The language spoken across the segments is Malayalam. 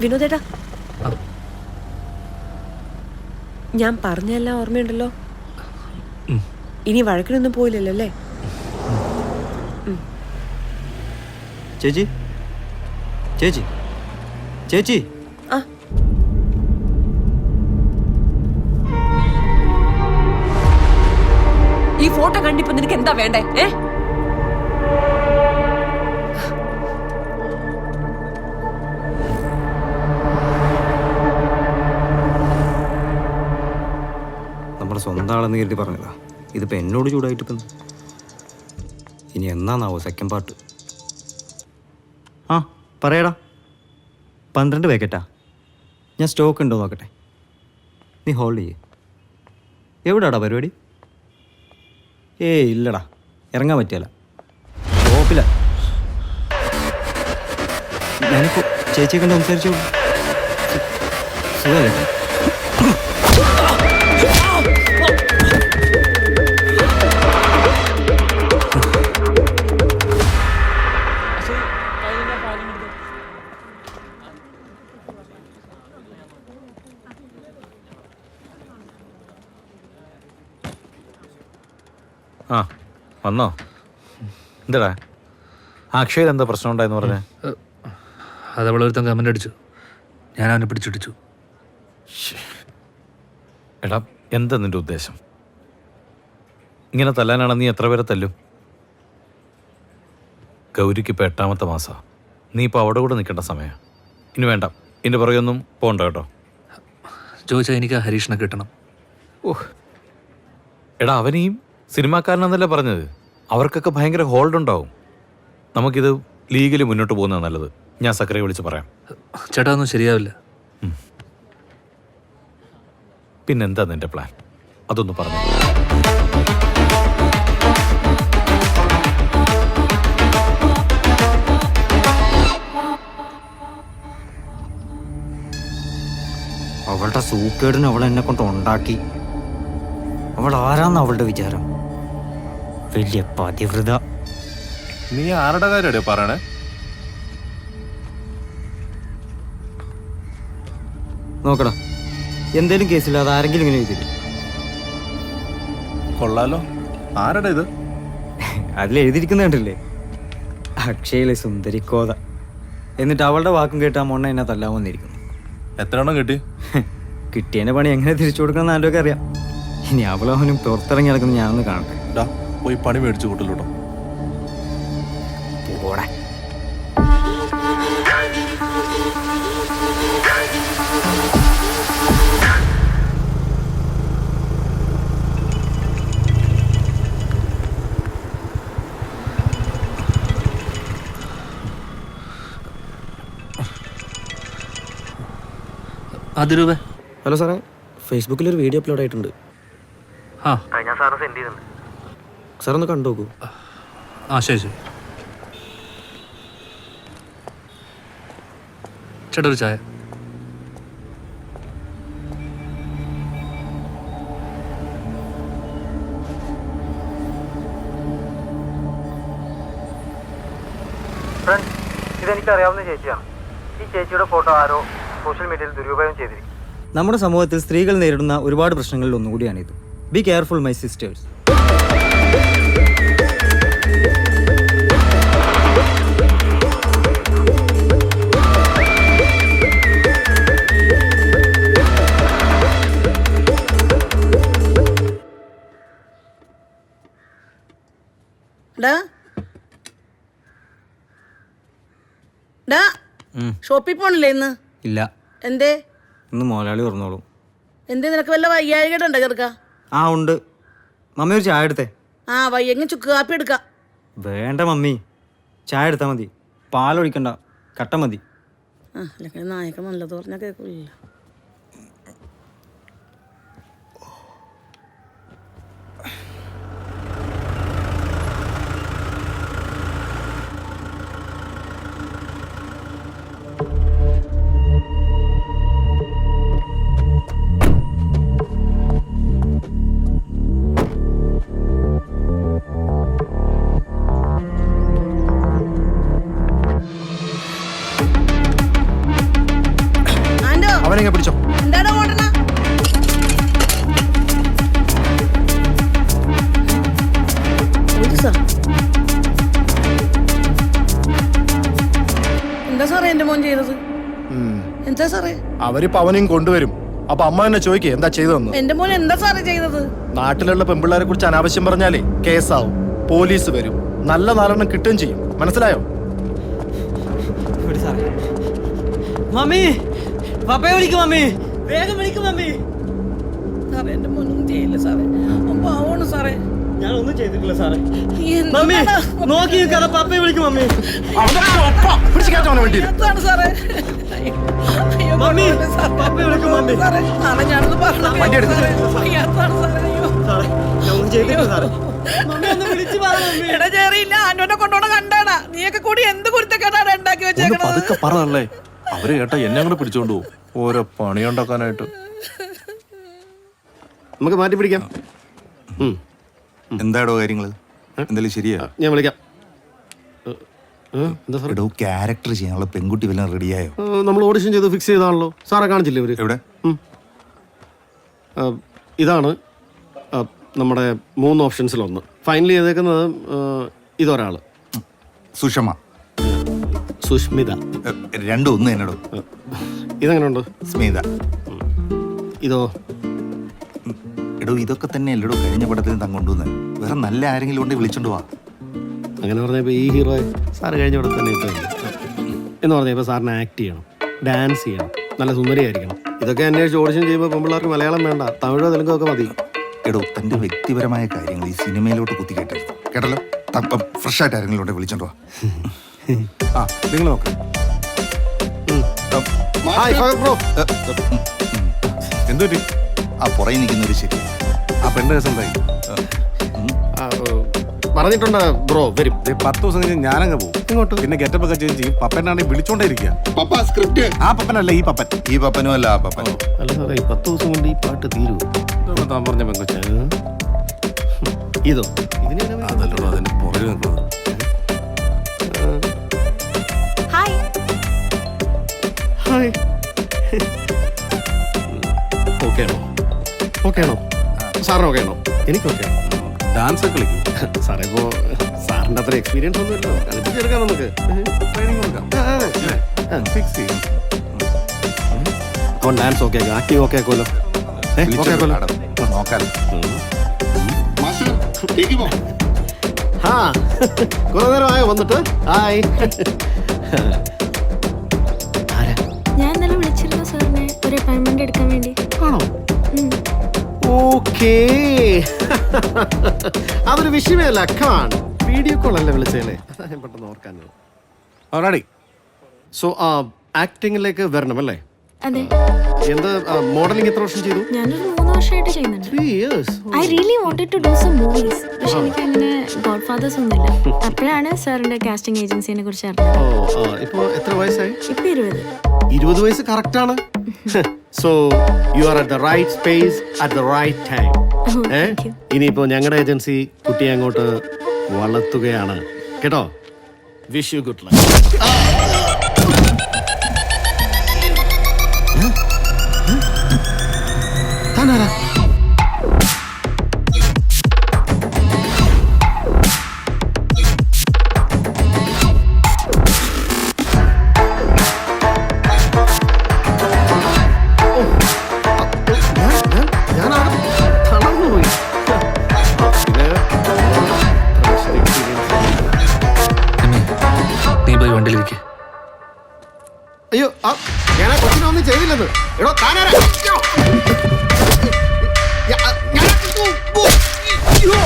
വിനോദേട്ടാ. ഞാൻ പറഞ്ഞെല്ലാം ഓർമ്മയുണ്ടല്ലോ. ഇനി വഴക്കിനൊന്നും പോയില്ലല്ലോ? അല്ലേ ചേച്ചി? ചേച്ചി? ചേച്ചി? ആ. ഈ ഫോട്ടോ കണ്ടിപ്പോ നിനക്ക് എന്താ വേണ്ടേ? ഏ? സ്വന്തം ആളെന്ന് കരുതി പറഞ്ഞതാ. ഇതിപ്പോൾ എന്നോട് ചൂടായിട്ടിപ്പം ഇനി എന്നാന്നാവോ സെക്കൻഡ് പാർട്ട് ആ പറയടാ. പന്ത്രണ്ട് പാക്കറ്റാ ഞാൻ സ്റ്റോക്ക് ഉണ്ടോ നോക്കട്ടെ. നീ ഹോൾഡ് ചെയ്യേ. എവിടാടാ പരിപാടി? ഏയ് ഇല്ലടാ. ഇറങ്ങാൻ പറ്റിയല്ല. ഷോപ്പില. ഞാനിപ്പോൾ ചേച്ചിയെ കണ്ട് സംസാരിച്ചു സുഖമല്ലേ? വന്നോ? എന്താടാ? അക്ഷയിൽ എന്താ പ്രശ്നം ഉണ്ടായെന്ന് പറഞ്ഞേ അത് അവളൊരുത്തൻ കമന്റ് അടിച്ചു. ഞാൻ അവനെ പിടിച്ചിടിച്ചു എടാ എന്താ നിന്റെ ഉദ്ദേശം? ഇങ്ങനെ തല്ലാനാണ് നീ എത്ര പേരെ തല്ലും? ഗൗരിക്ക് ഇപ്പം എട്ടാമത്തെ മാസമാണ് നീ ഇപ്പോൾ അവിടെ കൂടെ നിൽക്കേണ്ട സമയം. ഇനി വേണ്ട. ഇതിന്റെ പുറകെയൊന്നും പോകണ്ട കേട്ടോ. ചോദിച്ചാൽ എനിക്ക് ആ ഹരീഷിനെ കിട്ടണം. ഓഹ് എടാ അവനെയും സിനിമാക്കാരനെന്നല്ലേ പറഞ്ഞത്? അവർക്കൊക്കെ ഭയങ്കര ഹോൾഡ് ഉണ്ടാവും നമുക്കിത് ലീഗലി മുന്നോട്ട് പോകുന്നത് നല്ലത്. ഞാൻ സക്കരെ വിളിച്ച് പറയാം. ചേട്ടാ ഒന്നും ശരിയാവില്ല. പിന്നെന്താ നിന്റെ പ്ലാൻ? അതൊന്ന് പറഞ്ഞു. അവളുടെ സൂക്കേടിന് അവൾ എന്നെ കൊണ്ട് ഉണ്ടാക്കി. അവൾ ആരാന്ന് അവളുടെ വിചാരം? വലിയ പതിവ്രത. നീ ആരുടെ കാര്യ പറയണേ? നോക്കടാ. എന്തേലും കേസില്ല അത് ആരെങ്കിലും ഇങ്ങനെ എഴുതി കൊള്ളാലോ. ആരുടെ ഇത്? അതിൽ എഴുതിയിരിക്കുന്ന കണ്ടില്ലേ? അക്ഷയിലെ സുന്ദരി കോത. എന്നിട്ട് അവളുടെ വാക്കും കേട്ടാ ആ മൊണ്ണ എന്നെ തല്ലാൻ വന്നിരിക്കുന്നു എത്ര എണ്ണം കിട്ടി? കിട്ടിയതിന്റെ പണി എങ്ങനെ തിരിച്ചു കൊടുക്കണം എന്നാലൊക്കെ അറിയാം. ഇനി അവളവനും പുറത്തിറങ്ങി നടക്കുന്ന ഞാനൊന്ന് കാണട്ടെ. പോയി പണി മേടിച്ചു കൂട്ടലോട്ടോ. പോടെ. അതിരൂപ. ഹലോ സാറേ ഫേസ്ബുക്കിൽ ഒരു വീഡിയോ അപ്ലോഡ് ആയിട്ടുണ്ട് ആ സാർ ഒന്ന് കണ്ടു നോക്കൂ ആ ശരി ശരി. ചേട്ടാ ഒരു ചായ. ഇതെനിക്ക് അറിയാവുന്ന ചേച്ചിയാണ് ഈ ചേച്ചിയുടെ ഫോട്ടോ ആരോ സോഷ്യൽ മീഡിയയിൽ ദുരുപയോഗം ചെയ്തിരിക്കും നമ്മുടെ സമൂഹത്തിൽ സ്ത്രീകൾ നേരിടുന്ന ഒരുപാട് പ്രശ്നങ്ങളിൽ ഒന്നുകൂടിയാണിത്. ബി കെയർഫുൾ മൈ സിസ്റ്റേഴ്സ് ഷോപ്പിൽ പോണില്ലേ ഇന്ന്? ഇല്ല. എന്തേ? ഇന്ന് മോലാളി തുറന്നോളൂ. എന്തേ നിനക്ക് വല്ല വയ്യാഴികേടുണ്ടോ ചെറുക്ക? ആ ഉണ്ട്. മമ്മി ഒരു ചായ എടുത്തേ. ആ വയ്യെങ്കിൽ ചുക്ക് കാപ്പി എടുക്കാം. വേണ്ട മമ്മി. ചായ എടുത്താൽ മതി. പാലൊഴിക്കണ്ട. കട്ട മതി. ആ അല്ലെങ്കിൽ നായක നല്ലത് പറഞ്ഞാൽ കേൾക്കില്ല മോൻ ചെയ്തത്? എന്താ സാറേ? അവരിപ്പോ അവനെയും കൊണ്ടുവരും. അപ്പൊ അമ്മ എന്നെ ചോദിക്കേ എന്താ ചെയ്തതെന്ന്? എന്റെ മോൻ എന്താ സാറേ ചെയ്തത്? നാട്ടിലുള്ള പെമ്പിള്ളേരെ കുറിച്ച് അനാവശ്യം പറഞ്ഞാലേ കേസാവും പോലീസ് വരും നല്ല നാലെണ്ണം കിട്ടുകയും ചെയ്യും. മനസ്സിലായോ? മമ്മി പപ്പയെ വിളിക്കും മമ്മി. വേഗം വിളിക്കും മമ്മി. സാറേ എന്റെ മോനൊന്നും ചെയ്യില്ല സാറേ. പാവമാണ് സാറേ. ഞാൻ ഒന്നും ചെയ്തിട്ടില്ല സാറേ. മമ്മി നോക്കി നിൽക്കാതെ പപ്പയെ വിളിക്കും മമ്മി. എന്താണ് സാറേ? അയ്യോ, അയ്യോ, മമ്മി, കൊണ്ടുപോകല്ലേ സാറേ. പപ്പയെ വിളിക്കും മമ്മി. സാറേ നാളെ ഞാനൊന്ന് പറഞ്ഞു വണ്ടി എടുക്ക്. വയ്യാത്താണ് സാറേ അയ്യോ. സാറേ ഞാൻ ഒന്നും ചെയ്തിട്ടില്ല സാറേ. മമ്മി ഒന്ന് വിളിച്ചു പറ മമ്മി. എടാ ചേറിയില്ല ആന്റോനെ കൊണ്ടോണ നീയൊക്കെ കൂടി എന്ത് കുരുത്തക്കേടാണ് ഉണ്ടാക്കി ഒന്ന് വെച്ചേക്കണത്? പതുക്കെ പറഞ്ഞല്ലേ അവർ കേട്ടാ എന്നെ കൂടെ പിടിച്ചോണ്ട് പോകും ഓരോ പണിയുണ്ടാക്കാനായിട്ട്. നമുക്ക് മാറ്റി പിടിക്കാം. എന്താടോ കാര്യങ്ങൾ എന്തായാലും ശരിയാ ഞാൻ വിളിക്കാം. എന്താ എടോ ക്യാരക്ടർ ചെയ്യാനുള്ള പെൺകുട്ടി വല്ല റെഡിയായോ നമ്മൾ ഓഡിഷൻ ചെയ്ത് ഫിക്സ് ചെയ്താണല്ലോ. സാറെ കാണിച്ചില്ലേ ഇവർ? എവിടെ? ആ, ഇതാണ് ആ, നമ്മുടെ മൂന്ന് ഓപ്ഷൻസിലൊന്ന്. ഫൈനൽ ചെയ്തേക്കുന്നത് ആ, ഇതൊരാൾ. സുഷമ. സുഷ്മിത. എ, രണ്ടും ഒന്ന് തന്നെടോ. ഇതെങ്ങനെയുണ്ട് സ്മിത. ഇതോ? എടോ ഇതൊക്കെ തന്നെ അല്ലടോ കഴിഞ്ഞ പടത്തിൽ താൻ കൊണ്ടുവന്ന് വേറെ നല്ല ആരെങ്കിലും ഉണ്ടെങ്കിൽ വിളിച്ചോണ്ട് വാ. അങ്ങനെ പറഞ്ഞപ്പോൾ ഈ ഹീറോ സാറ് കഴിഞ്ഞ പടത്തിൽ തന്നെ ഇട്ടു. എന്ന് പറഞ്ഞപ്പോൾ സാറിന് ആക്ട് ചെയ്യണം ഡാൻസ് ചെയ്യണം നല്ല സുന്ദരിയായിരിക്കണം. ഇതൊക്കെ അന്വേഷിച്ച് ഓഡിഷൻ ചെയ്യുമ്പോൾ പെമ്പിള്ളേർക്ക് മലയാളം വേണ്ട തമിഴോ തെലുങ്കോ ഒക്കെ മതി. എടോ തന്റെ വ്യക്തിപരമായ കാര്യങ്ങൾ ഈ സിനിമയിലോട്ട് കുത്തിക്കേട്ടരുത്. കേട്ടല്ലോ? ഫ്രഷ് ആയിട്ട് ആരെങ്കിലും ഉണ്ടെങ്കിൽ വിളിച്ചോണ്ട് വാ. ആ നിങ്ങൾ നോക്ക്. ബ്രോ എന്തു പറ്റി ആ പുറകെ നിൽക്കുന്നൊരു ശരി ആ പെണ്ണ് രസം ഉണ്ടായി ആ, ഏ, പറഞ്ഞിട്ടുണ്ട് ബ്രോ? വരും. പത്ത് ദിവസം കഴിഞ്ഞ് ഞാനങ്ങ് പോകും. ഇങ്ങോട്ട് പിന്നെ ഗെറ്റപ്പ് ഒക്കെ ചേഞ്ച് ചെയ്യും. പപ്പനാണെങ്കിൽ വിളിച്ചോണ്ടേ ഇരിക്കുക പപ്പ സ്ക്രിപ്റ്റ് ആ പപ്പനല്ല ഈ പപ്പൻ. ഈ പപ്പനും അല്ല ആ പപ്പൻ. അല്ല സാറേ പത്ത് ദിവസം കൊണ്ട് ഈ പാട്ട് തീരും. താൻ പറഞ്ഞ പെങ്കൊച്ച? ഇതോ? ഇതിന് അതല്ലോ അതിന് പുറകിൽ നിൽക്കുന്നത് ഹായ് ഹായ് ഓക്കെ ആണോ ഓക്കെ ആണോ സാറിന് ഓക്കെ ആണോ? എനിക്ക് ഓക്കെ ഡാൻസ് ഒക്കെ കളിക്കും. സാറേ ഇപ്പോ സാറിന്റെ അത്ര എക്സ്പീരിയൻസ് ഒന്നും ഇല്ലല്ലോ. കളിപ്പിച്ചെടുക്കാം നമുക്ക്. ട്രെയിനിങ് കൊടുക്കാം. ഫിക്സ് ചെയ്യും. അവൻ ഡാൻസ് ഓക്കെ ആക്കി. ആക്ടിങ് ഓക്കെ ആക്കുമല്ലോ. ഓക്കെ ആക്കുമല്ലോ. നോക്കാലോ ആ കുറെ നേരമായോ വന്നിട്ട്? ഹായ്. ആരാ? ഞാൻ ഇന്നലെ വിളിച്ചിരുന്നു സാറിനെ. ഒരു അപ്പോയിന്റ്മെന്റ് എടുക്കാൻ വേണ്ടി. ആണോ. ഓക്കേ അതൊരു വിഷയമല്ല. കാൺ വീഡിയോ കോൾ അല്ലേ വിളിച്ചേനെ? അതാ ഞാൻ. പെട്ടെന്ന് ഓർക്കാൻ റെഡി സോ ആക്ടിങ്ങിലേക്ക് വരണം അല്ലേ? അതെ. എന്ത് മോഡലിംഗ് എത്ര വർഷം ചെയ്തു? ഞാനൊരു മൂന്ന് വർഷമായിട്ട് ചെയ്യുന്നുണ്ട്. Three years I really wanted to do some movies പക്ഷെ എനിക്ക് അങ്ങനെ ഗോഡ് ഫാദേഴ്സ് ഒന്നുമില്ല. അപ്പോഴാണ് സാറിന്റെ കാസ്റ്റിംഗ് ഏജൻസിനെ കുറിച്ച് അറിഞ്ഞത്. ഓ ഇപ്പോ എത്ര വയസ്സായി? ഇപ്പൊ ഇരുപത്. ഇരുപത് വയസ്സ് കറക്റ്റ് ആണ്. So you are at the right space at the right time Oh, ഏ thank you. ഇനിയിപ്പോ ഞങ്ങളുടെ ഏജൻസി കുട്ടിയെ അങ്ങോട്ട് വളർത്തുകയാണ് കേട്ടോ വിഷ് യു ഗുഡ് ലക്ക് താനാരാ അയ്യോ ആ, ഞാൻ ആ കൊച്ചിനൊന്നും ചെയ്തില്ലെന്ന് എടോ താനാരാ അയ്യോ. ഞാ- ഞാൻ- അയ്യോ.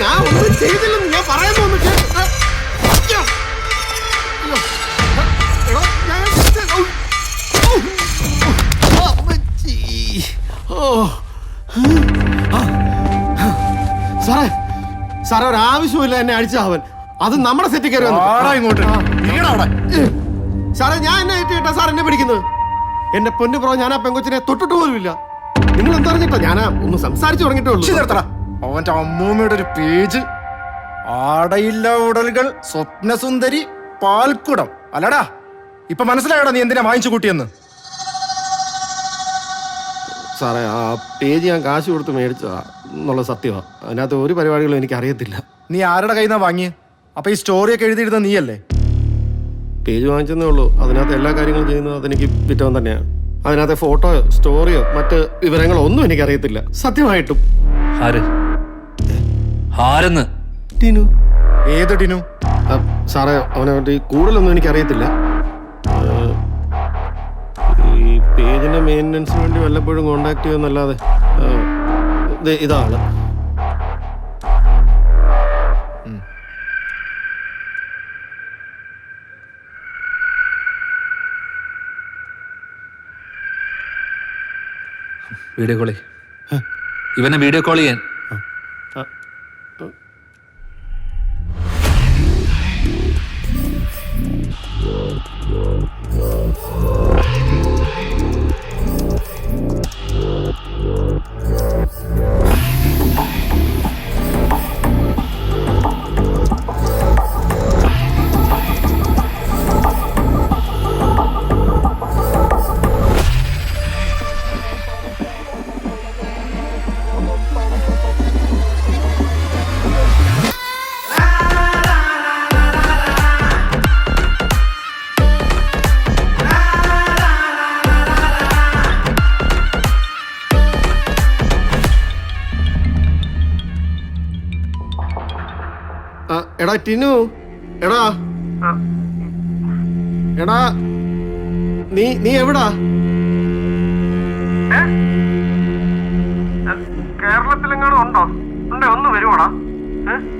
ഞാൻ ഒന്നും ചെയ്തില്ലെന്ന് ഞാൻ പറയാൻ ഒന്ന് അയ്യോ. അയ്യോ. എടോ, ഞാൻ അമ്മച്ചി. ഓ. ആ. സാറേ സാറേ ഒരു ആവശ്യമില്ല എന്നെ അടിച്ച അവൻ അത് നമ്മുടെ സെറ്റിൽ കയറി വന്നു. ഇങ്ങോട്ട് നീടാ അവിടെ സാറേ ഞാൻ എന്നെ ഏറ്റിട്ടാ സാർ എന്നെ പിടിക്കുന്നത്. എന്റെ പൊന്നു പ്രോ ഞാൻ ആ പെങ്കൊച്ചിനെ തൊട്ടിട്ട് പോലുമില്ല. നിങ്ങൾ എന്തറിഞ്ഞിട്ടോ ഞാൻ ഒന്ന് സംസാരിച്ചു ഉള്ളൂ. നിർത്തടാ. അവന്റെ അമ്മൂമ്മയുടെ ഒരു പേജ്. ആടയില്ല ഉടലുകൾ സ്വപ്നസുന്ദരി പാൽക്കുടം. അല്ലടാ ഇപ്പൊ മനസ്സിലായടാ നീ എന്തിനാ വാങ്ങിച്ചു കൂട്ടിയെന്ന്? സാറേ ആ പേജ് ഞാൻ കാശ് കൊടുത്ത് മേടിച്ചതാ. എന്നുള്ള സത്യമാണ് അതിനകത്ത് ഒരു പരിപാടികളും എനിക്ക് അറിയത്തില്ല നീ ആരുടെ കയ്യിൽ നിന്നാ വാങ്ങിയേ? അപ്പൊ ഈ സ്റ്റോറിയൊക്കെ എഴുതിയിരുന്ന നീയല്ലേ? പേജ് വാങ്ങിച്ചെന്നേ ഉള്ളൂ. അതിനകത്ത് എല്ലാ കാര്യങ്ങളും ചെയ്യുന്നത് അതെനിക്ക് വിറ്റവൻ തന്നെയാണ്. അതിനകത്തെ ഫോട്ടോയോ സ്റ്റോറിയോ മറ്റ് വിവരങ്ങളോ ഒന്നും എനിക്കറിയത്തില്ല. സത്യമായിട്ടും. ആര്? ആരെന്ന്? ടിനു. ഏത് ടിനു? സാറേ അവനെ പറ്റി കൂടുതലൊന്നും എനിക്ക് അറിയത്തില്ല ഈ പേജിന്റെ മെയിന്റനൻസിന് വേണ്ടി വല്ലപ്പോഴും കോണ്ടാക്ട് ചെയ്യുമെന്നല്ലാതെ. ദേ ഇതാണ് വീഡിയോ കോൾ ഇവനെ വീഡിയോ കോൾ ചെയ്യാൻ എടാ ടിനു. എടാ. എടാ നീ നീ എവിടാ? കേരളത്തിലെങ്ങാനും ഉണ്ടോ? ഉണ്ടോ ഒന്ന് വരുവാടാ. ഏഹ്